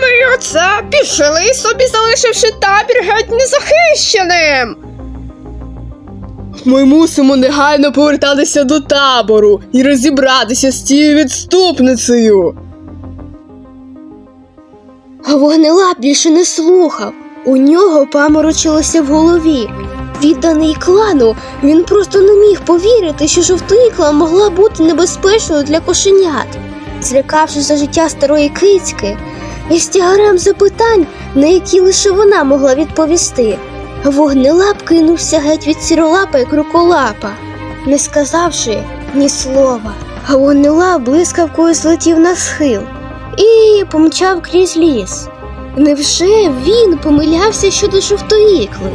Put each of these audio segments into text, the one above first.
думаю, це пішли собі, залишивши табір геть незахищеним. Ми мусимо негайно повертатися до табору і розібратися з цією відступницею. А вогнелап більше не слухав. У нього паморочилося в голові. Відданий клану, він просто не міг повірити, що жовтоїкла могла бути небезпечною для кошенят. Злякавшись за життя старої кицьки, і з тягарем запитань, на які лише вона могла відповісти, вогнелап кинувся геть від сіролапа і круколапа, не сказавши ні слова. А вогнелап блискавкою злетів на схил і помчав крізь ліс. Невже він помилявся щодо жовтоїкли?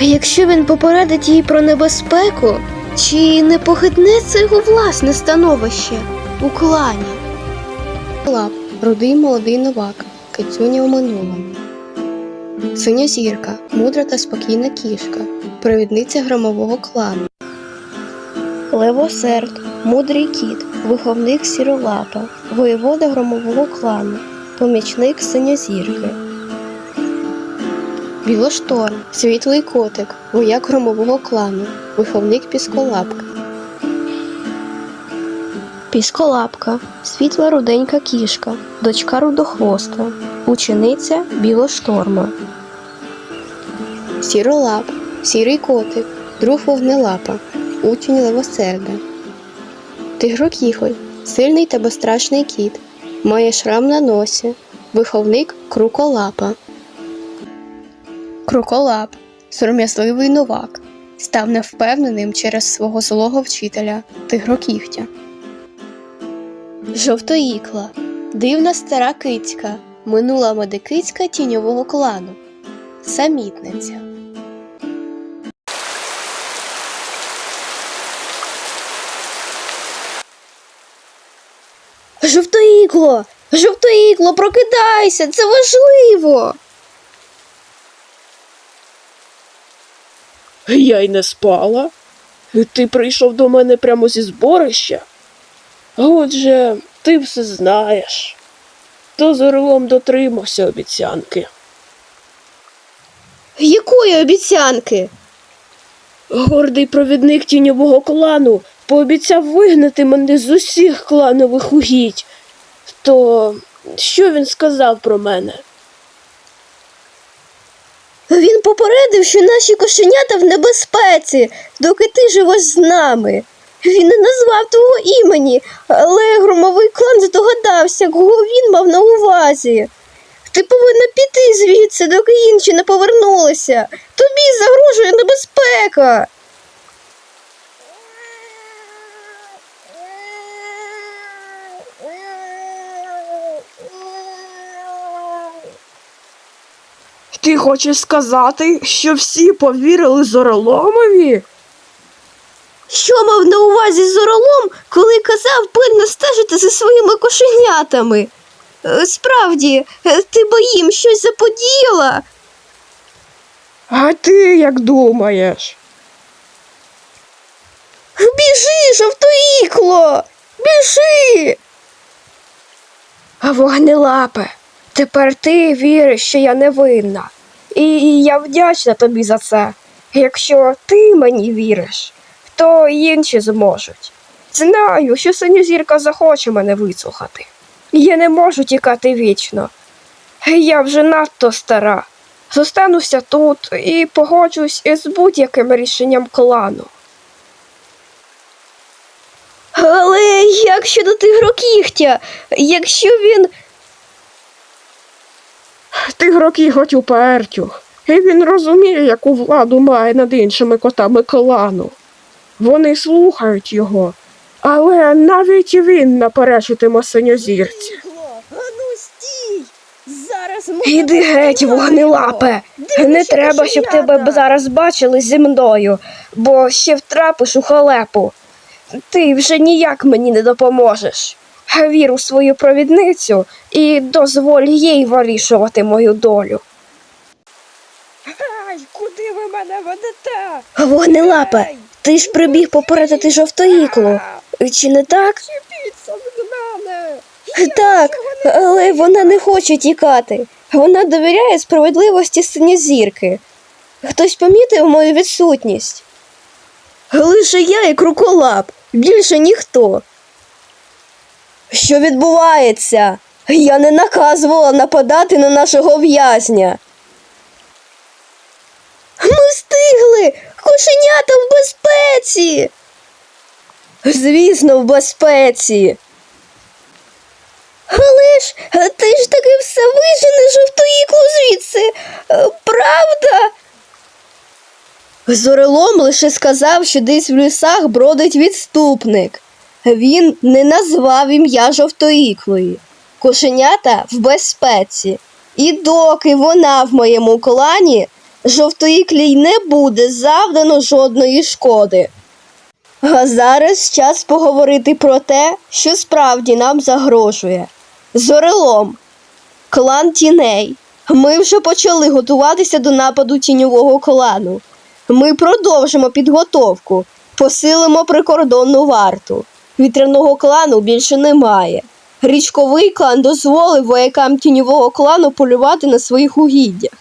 А якщо він попередить їй про небезпеку, чи не похитне це його власне становище у клані? Рудий молодий новак, кицюня у минулому. Синя зірка, мудра та спокійна кішка, провідниця громового клану. Левосерд, мудрий кіт, виховник сіролапа, воєвода громового клану, помічник синьозірки. Білошторм, світлий котик, вояк громового клану, виховник пісколапка. Пісколапка, світла руденька кішка, дочка рудохвоста, учениця білошторма. Сіролап, сірий котик, друг вогнелапа, учень левосерда. Тигрокіхоль, сильний та безстрашний кіт, має шрам на носі, виховник круколапа. Круколап, сором'язливий новак, став невпевненим через свого злого вчителя тигрокігтя. Жовтоїкла, дивна стара кицька, минула медикицька тіньового клану, самітниця. Жовтоїкло! Жовтоїкло, прокидайся! Це важливо! Я й не спала. Ти прийшов до мене прямо зі зборища. Отже, ти все знаєш. То з орлом дотримався обіцянки. Якої обіцянки? Гордий провідник тіньового клану пообіцяв вигнати мене з усіх кланових угідь. То що він сказав про мене? Він попередив, що наші кошенята в небезпеці, доки ти живеш з нами. Він не назвав твого імені, але громовий клан здогадався, кого він мав на увазі. Ти повинна піти звідси, доки інші не повернулися. Тобі загрожує небезпека. Ти хочеш сказати, що всі повірили Зороломові? Що мав на увазі зоролом, коли казав пильно стежити за своїми кошенятами? Е, Справді, е, ти бо їм щось заподіяла? А ти як думаєш? Біжи, жовтоїкло! Біжи! А вогнелапе, тепер ти віриш, що я невинна. І я вдячна тобі за це. Якщо ти мені віриш, то й інші зможуть. Знаю, що синьозірка захоче мене вислухати. Я не можу тікати вічно. Я вже надто стара. Зостануся тут і погоджусь із будь-яким рішенням клану. Але як щодо тигрокігтя? Якщо він. Тигрок хоч упертюх, і він розуміє, яку владу має над іншими котами клану. Вони слухають його, але навіть він наперечитиме синьозірці. Ану стій! Зараз ми Іди геть, вогнелапе. Не треба, щоб тебе б зараз бачили зі мною, бо ще втрапиш у халепу. Ти вже ніяк мені не допоможеш. Вір у свою провідницю і дозволь їй вирішувати мою долю. Ай, куди ви мене ведете? Вогнелапе, ти ж прибіг попередити жовтоїклу. Чи не так? Так, але вона не хоче тікати. Вона довіряє справедливості синьозірки. Хтось помітив мою відсутність. Лише я і круколап, більше ніхто. Що відбувається? Я не наказувала нападати на нашого в'язня. Ми встигли! Кошенята в безпеці. Звісно, в безпеці. Але ж ти ж таки все виженеш жовтоїклу звідси, е, правда? Зорелом лише сказав, що десь в лісах бродить відступник. Він не назвав ім'я жовтоїклої. Кошенята в безпеці. І доки вона в моєму клані, жовтоїклій не буде завдано жодної шкоди. А зараз час поговорити про те, що справді нам загрожує. Зорелом, клан тіней. Ми вже почали готуватися до нападу тіньового клану. Ми продовжимо підготовку, посилимо прикордонну варту. Вітряного клану більше немає. Річковий клан дозволив воякам тіньового клану полювати на своїх угіддях.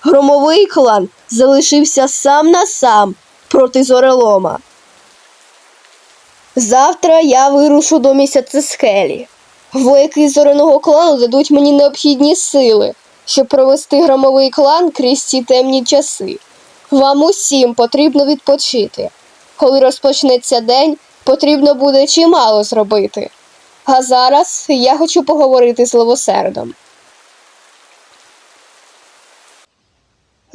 Громовий клан залишився сам на сам проти зорелома. Завтра я вирушу до місяця скелі. Вояки зореного клану дадуть мені необхідні сили, щоб провести громовий клан крізь ці темні часи. Вам усім потрібно відпочити. Коли розпочнеться день, потрібно буде чимало зробити. А зараз я хочу поговорити з ловосердом.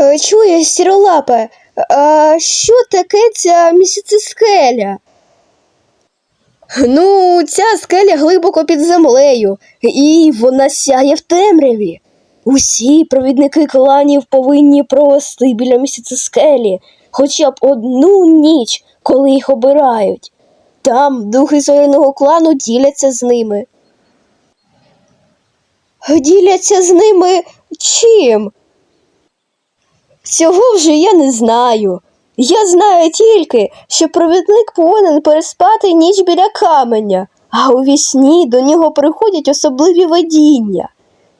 Е, Чуєш, сіролапе, а що таке ця місяцескеля? Ну, ця скеля глибоко під землею, і вона сяє в темряві. Усі провідники кланів повинні провести біля місяця скелі хоча б одну ніч, коли їх обирають. Там духи зоряного клану діляться з ними. Діляться з ними чим? Цього вже я не знаю. Я знаю тільки, що провідник повинен переспати ніч біля каменя, а у вісні до нього приходять особливі видіння.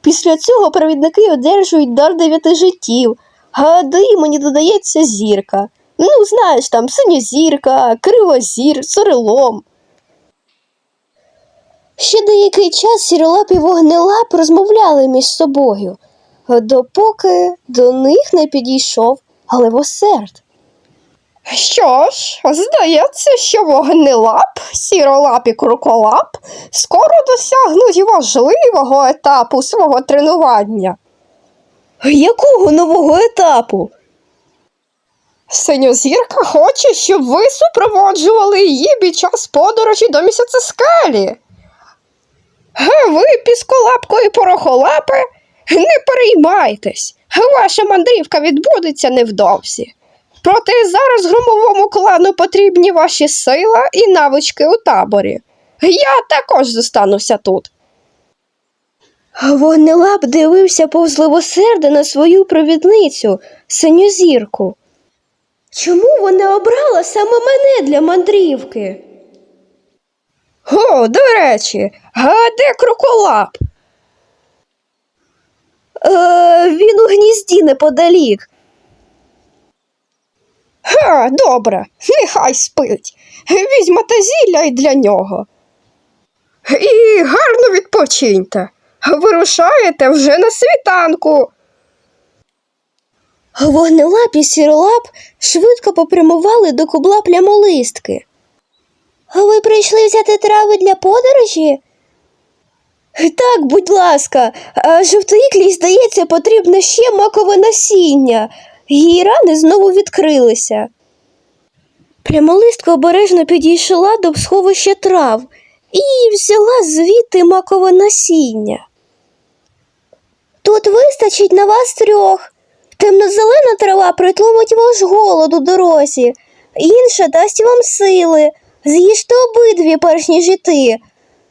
Після цього провідники одержують дар дев'яти життів, а до імені додається зірка. Ну, знаєш, там синьозірка, кривозір, сорелом. Ще деякий час сіролап і вогнелап розмовляли між собою, допоки до них не підійшов Левосерд. Що ж, здається, що вогнелап, сіролап і круколап скоро досягнуть важливого етапу свого тренування. Якого нового етапу? Синьозірка хоче, щоб ви супроводжували її під час подорожі до місяця скелі. Ге, ви, пісколапко і порохолапе, не переймайтесь, ваша мандрівка відбудеться невдовзі. Проте зараз громовому клану потрібні ваші сила і навички у таборі. Я також зостануся тут. Вогнелап дивився повз левосерда на свою провідницю, синьозірку. Чому вона обрала саме мене для мандрівки? О, до речі, а де кроколап? Е, він у гнізді неподалік. Ха, добре, нехай спить. Візьмете зілля й для нього. І гарно відпочиньте. Вирушаєте вже на світанку. Вогнелап і сіролап швидко попрямували до кубла плямолистки. Ви прийшли взяти трави для подорожі? Так, будь ласка, жовтоїклій, здається, потрібно ще макове насіння. Її рани знову відкрилися. Плямолистка обережно підійшла до сховища трав і взяла звідти макове насіння. Тут вистачить на вас трьох. Темнозелена трава притлумить ваш голод у дорозі, інша дасть вам сили. З'їжте обидві, перш ніж іти.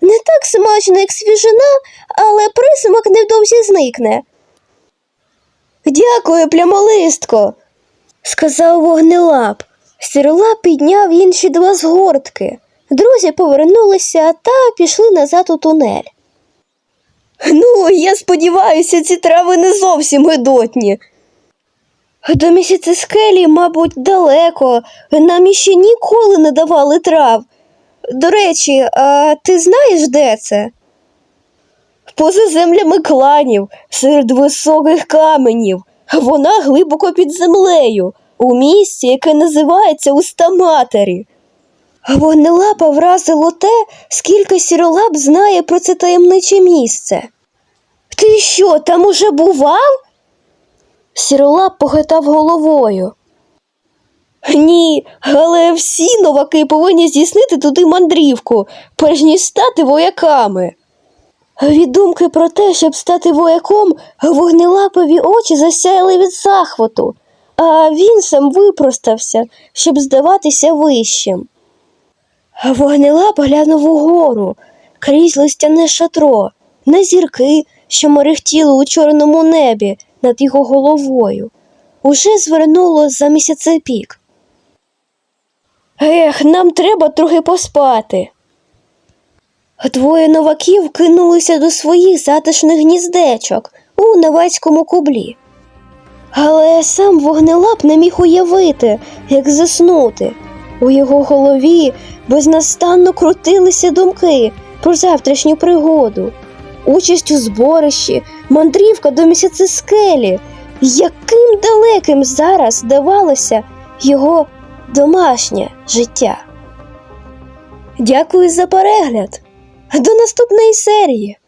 Не так смачно, як свіжина, але присмак невдовзі зникне. Дякую, плямолистко, сказав вогнелап. Сіролап підняв інші два згортки. Друзі повернулися та пішли назад у тунель. Ну, я сподіваюся, ці трави не зовсім гидотні. До місяця скелі, мабуть, далеко. Нам іще ніколи не давали трав. До речі, а ти знаєш, де це? Поза землями кланів, серед високих каменів. Вона глибоко під землею, у місці, яке називається Уста Матері. Вогнелапа вразило те, скільки сіролап знає про це таємниче місце. Ти що, там уже бував? Сіролап похитав головою. Ні, але всі новаки повинні здійснити туди мандрівку, перш ніж стати вояками. Від думки про те, щоб стати вояком, вогнелапові очі засяяли від захвату, а він сам випростався, щоб здаватися вищим. Вогнелап глянув угору, крізь листяне шатро, на зірки, що мерехтіли у чорному небі над його головою. Уже звернуло за місяцепік. Ех, нам треба трохи поспати. Двоє новаків кинулися до своїх затишних гніздечок у новацькому кублі. Але сам вогнелап не міг уявити, як заснути. У його голові безнастанно крутилися думки про завтрашню пригоду, участь у зборищі, мандрівка до місяця скелі. Яким далеким зараз здавалося його домашнє життя. Дякую за перегляд. До наступної серії.